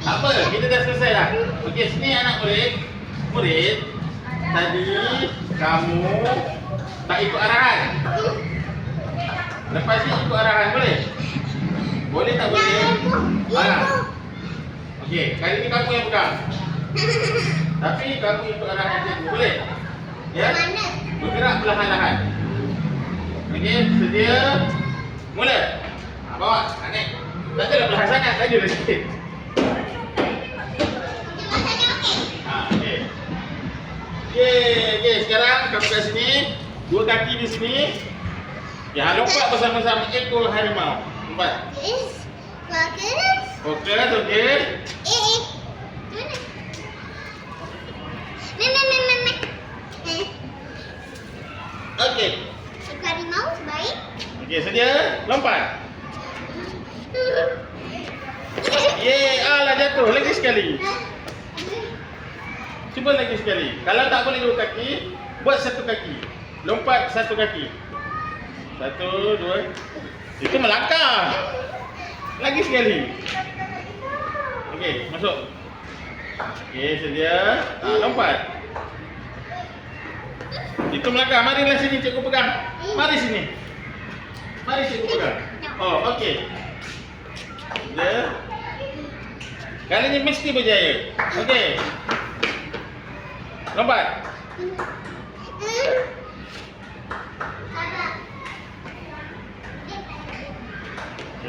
Apa, kita dah selesai dah. Okey, sini anak murid. Murid, tadi kamu tak ikut arahan. Lepas ni ikut arahan boleh? Boleh tak boleh? Ah. Okey, kali ni kamu yang pegang. Tapi kamu ikut arahan cikgu, boleh? Ya? Bergerak perlahan-lahan. Okey, sedia. Mula. Ha, bawa, naik. Tak adalah perlahan sangat, saja lah kamu kat sini. Dua kaki di sini. Ya, lompat bersama-sama ekor harimau. Lompat. Fokus, okey. Okey. Okey, sedia. Lompat. Ye, alah jatuh. Lagi sekali. Cuba lagi sekali. Kalau tak boleh dua kaki, buat satu kaki. Lompat satu kaki. Satu, dua. Itu melangkah. Lagi sekali. Okey, masuk. Okey, sedia. Ha, lompat. Itu melangkah. Marilah sini cikgu pegang. Mari sini. Mari cikgu pegang. Oh, okey. Dia. Kali ini mesti berjaya. Okey. Lompat.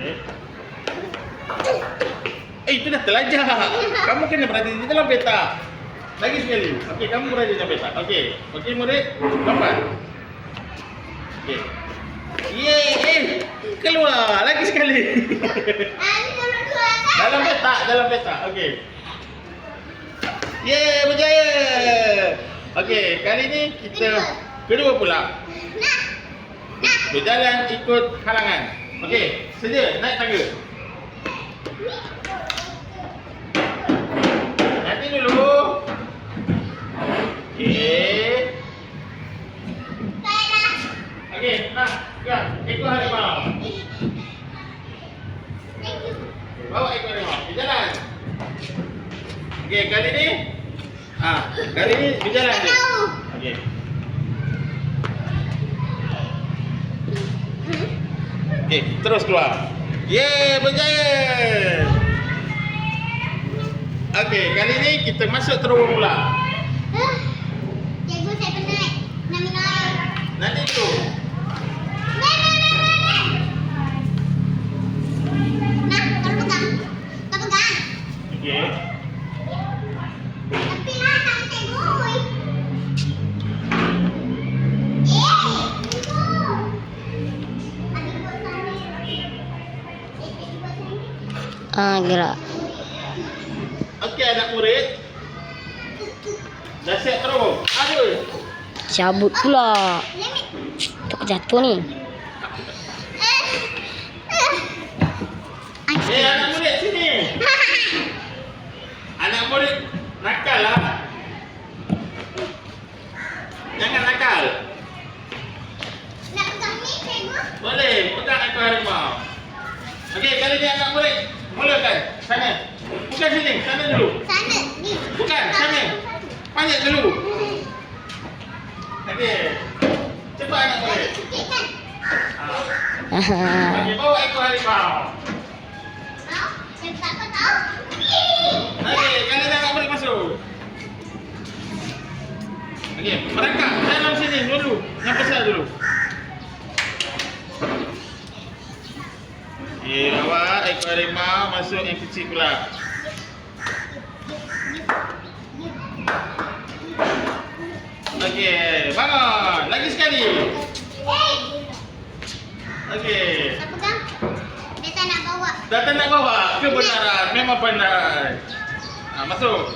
Okey. Eh, itu dah terlajak. Kamu kena berada di dalam peta. Lagi sekali. Okey, kamu berada di dalam peta. Okey. Okey, murid. Lompat. Okey. Yeay, keluar lagi sekali. dalam peta, dalam peta. Okey. Yeay, berjaya. Okey, kali ni kita kedua pula. Berjalan ikut halangan. Okey, sedia naik tangga. Nanti dulu. Okey. Okey, nak pegang ekor harimau. Bawa ekor harimau. Berjalan. Okey, kali ni ah, kali ni berjalan. Okey. Okey, terus keluar. Yeay, berjaya. Okey, kali ni kita masuk terowong pula. Cikgu saya penat nak minum air. Nanti tu. Nah, kau pegang. Kau pegang. Okey. Ah, gerak. Okey, anak murid. Dah siap terowong. Aduh. Cabut pula. Tak jatuh ni. Eh, anak murid sini. Anak murid nakal lah. Jangan nakal. Nak pegang ni, cikgu? Boleh, pegang ekor harimau. Okey, kali ni anak murid mulakan. Sana. Bukan sini, sana dulu. Sana, ni. Bukan, sana. Panjat dulu. Okey. Cepat anak kan? Ha. Okey, bawa ekor harimau. Tahu? Yang tak kau tahu? Okey, masuk. Merangkak dalam sini dulu. Yang besar dulu. Okey, bawa ekor harimau masuk yang kecil pula. Okey, bangun. Lagi sekali. Okey. Dia tak nak bawa. Datang nak bawa kebenaran. Memang benar. Ha, masuk.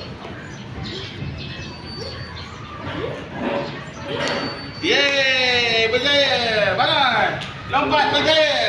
Yeay, berjaya. Bangun. Lompat berjaya.